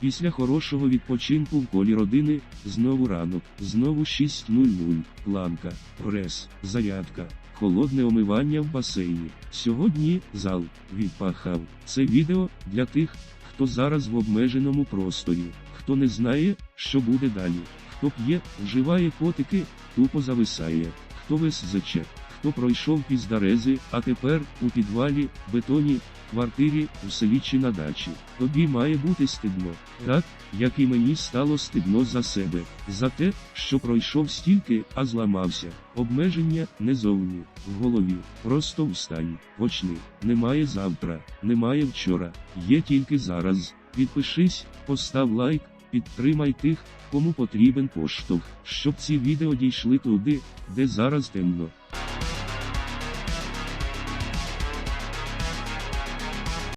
Після хорошого відпочинку в колі родини, знову ранок, знову 6.00, планка, прес, зарядка, холодне омивання в басейні. Сьогодні зал відпахав. Це відео для тих, хто зараз в обмеженому просторі, хто не знає, що буде далі, хто п'є, вживає котики, тупо зависає, хто весь зече, хто пройшов піздарези, а тепер у підвалі, бетоні, квартирі, у селі чи на дачі. Тобі має бути стидно, так, як і мені стало стидно за себе, за те, що пройшов стільки, а зламався. Обмеження не зовні, в голові. Просто встань, почни. Немає завтра, немає вчора, є тільки зараз. Підпишись, постав лайк, підтримай тих, кому потрібен поштовх, щоб ці відео дійшли туди, де зараз темно.